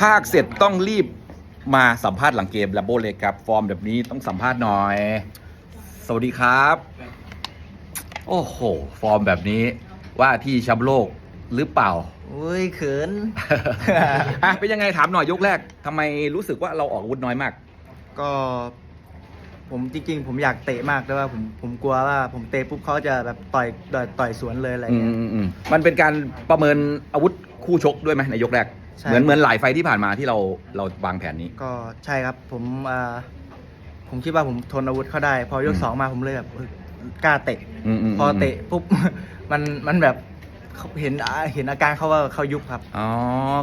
ภาคเสร็จต้องรีบมาสัมภาษณ์หลังเกมแลมโบเล็กครับ ฟอร์มแบบนี้ต้องสัมภาษณ์หน่อย สวัสดีครับ โอ้โห ฟอร์มแบบนี้ว่าที่แชมป์โลกหรือเปล่าอุ้ยเขิน อะเป็นยังไงถามหน่อยยกแรกทำไมรู้สึกว่าเราออกอาวุธน้อยมาก ก็ผมจริงๆ ผมอยากเตะมากแต่ว่าผมผมกลัวว่าผมเตะปุ๊บเขาจะแบบต่อยต่อยต่อยสวนเลยอะไรอืเงี้ยมอืมอืมมันเป็นการประเมินอาวุธคู่ชกด้วยไหมในยกแรก ใช่ เหมือนเหมือนหลายไฟท์ที่ผ่านมาที่เราเราวางแผนนี้ ก็ใช่ครับผมอ่าผมคิดว่าผมทนอาวุธเขาได้ พอยกอืม สองมาผมเลยแบบเออกล้าเตะอืมอืมพอเตะปุ๊บ มันมันแบบเขาเห็นอ่าเห็นอาการเขาว่าเขายุบครับ อ๋อ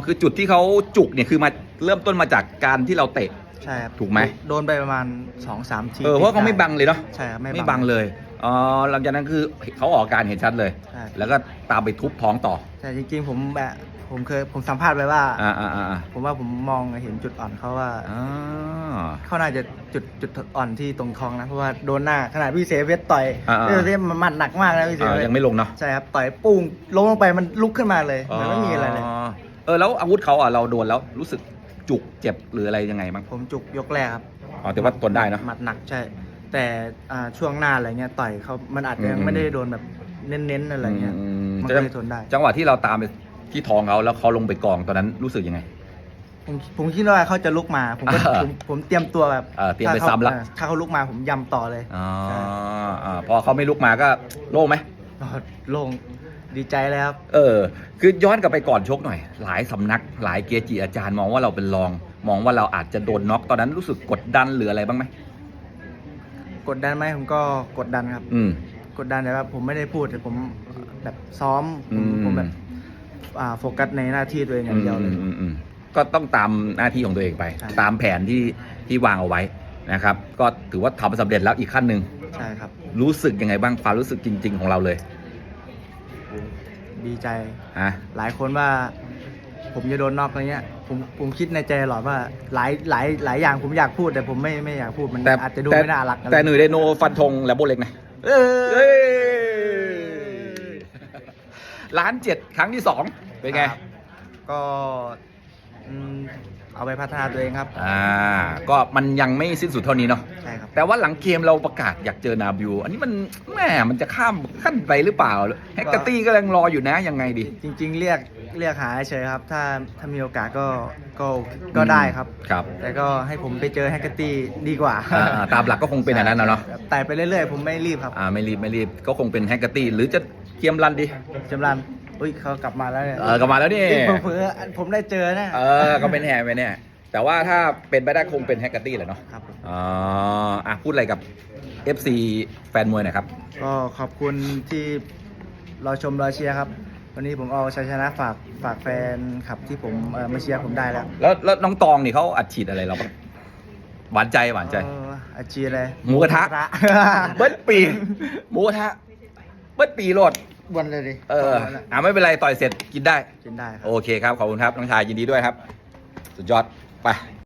คือจุดที่เขาจุกเนี่ยคือมาเริ่มต้นมาจากการที่เราเตะ ใช่ครับถูกไหม โดนไปประมาณสองสามทีเออเพราะเขาไม่บังเลยเนาะใช่ครับไม่ไม่บังเลย อ๋อหลังจากนั้นคือเขาออกอาการเห็นชัดเลย ใช่ แล้วก็ตามไปทุบท้องต่อแต่จริงๆ ผมแบบผมเคยผมสัมภาษณ์ไปว่า อ่าอ่าอ่าอ่าผมว่าผมมองเห็นจุดอ่อนเขาว่า อ่า เขาน่าจะจุดจุดอ่อนที่ตรงท้องนะ เพราะว่าโดนหน้าขนาดพี่เสเวสต่อยอ่าอ่าพี่เสเวสมันหมัดหนักมากนะพี่เสอ่าเวสยังไม่ลงเนาะใช่ครับต่อยปุ้งลงลงไปมันลุกขึ้นมาเลยเหมือนไม่มีอะไรเลย เออแล้วอาวุธเขาอะเราโดนแล้วรู้สึกจุกเจ็บหรืออะไรยังไงบ้างผมจุกยกแรกครับอ๋อแต่ว่าทนได้เนอะหมัดหนักใช่ แต่อ่าช่วงหน้าอะไรเงี้ยต่อยเขามันอาจจะยังอืมไม่ได้โดนแบบเน้นๆอะไรเงี้ยอืมมันก็เลยทนได้ จังหวะที่เราตามไปที่ท้องเขาแล้วเขาลงไปกองตอนนั้นรู้สึกยังไง ผมผมคิดว่าเขาจะลุกมา ผมก็อ่าผมผมเตรียมตัวแบบเออเตรียมไปถ้าขาซ้ำละเออถ้าเขาลุกมาผมยำต่อเลยอ๋อใช่อ่าพอเขาไม่ลุกมาก็โล่งไหมโล่งดีใจแล้วครับ เออ คือย้อนกลับไปก่อนชกหน่อย หลายสำนัก หลายเกจิอาจารย์มองว่าเราเป็นรอง มองว่าเราอาจจะโดนน็อกตอนนั้นรู้สึกกดดันหรืออะไรบ้างไหม กดดันไหมผมก็กดดันครับ อืม กดดันแต่ว่าผมไม่ได้พูดแต่ผมแบบซ้อมผมอืมผมแบบอ่าโฟกัสในหน้าที่ตัวเองอย่างเดียวเลย อืมอืมอืมก็ต้องตามหน้าที่ของตัวเองไปใช่ตามแผนที่ที่วางเอาไว้นะครับ ก็ถือว่าทำสำเร็จแล้วอีกขั้นหนึ่งใช่ครับ รู้สึกยังไงบ้างความรู้สึกจริง ๆ ของเราเลยดีใจอะหลายคนว่า ผมจะโดนนอกอะไรเงี้ยผมผมคิดในใจตลอดว่าหลายหลายหลายอย่างผมอยากพูดแต่ผมไม่ไม่อยากพูดมันแต่อาจจะดูแต่ไม่น่ารักอะไรแต่หนุ่ยไดโนฟันธงและโบเล็กนะเอเอ้อยล้านเจ็ดครั้งที่สองเป็นไง ครับก็อืมเอาไปพัฒนาตัวเองครับอ่า ก็มันยังไม่สิ้นสุดเท่านี้เนาะ ใช่ครับ แต่ว่าหลังเกมเราประกาศอยากเจอนาบิว อันนี้มันแหมมันจะข้ามขั้นไปหรือเปล่า แฮกเกอร์ตี้ก็ยังรออยู่นะยังไงดี จริง ๆ เรียก เรียกหาเฉยๆครับ ถ้าถ้ามีโอกาสก็ก็ก็ได้ครับ ครับแต่ก็ให้ผมไปเจอแฮกเกอร์ตี้ดีกว่าอ่าอ่าตามหลักก็คงเป็นอันนั้นนะเนาะแต่ไปเรื่อยๆ ผมไม่รีบครับอ่าไม่รีบไม่รีบก็คงเป็นแฮกเกอร์ตี้หรือจะเกียมรันดีจำรันอุ้ยเขากลับมาแล้วเนี่ยเออกลับมาแล้วนี่ผมเผลอๆผมได้เจอแน่เออ ก็เป็นแฮไปเนี่ย แต่ว่าถ้าเป็นไปได้คงเป็นแฮกเกอร์ตี้แหละเนาะครับผมอ๋ออะพูดอะไรกับ FC แฟนมวยหน่อยครับ ก็ขอบคุณที่รอชมรอเชียร์ครับ วันนี้ผมเอาชัยชนะฝากฝากแฟนคลับที่ผมเอ่อมาเชียร์ผมได้แล้วแล้วแล้วน้องตองนี่เขาอัดฉีดอะไรเราบ้างหวานใจหวานใจ เอออาชีพอะไรหมูกระทะ เบิ้ลปีหมูกระทะเบิ้ลปีโรดวันเลยดิเอออ่าไม่เป็นไรต่อยเสร็จกินได้ กินได้ครับ โอเคครับ ขอบคุณครับ น้องชายยินดีด้วยครับ สุดยอด ไป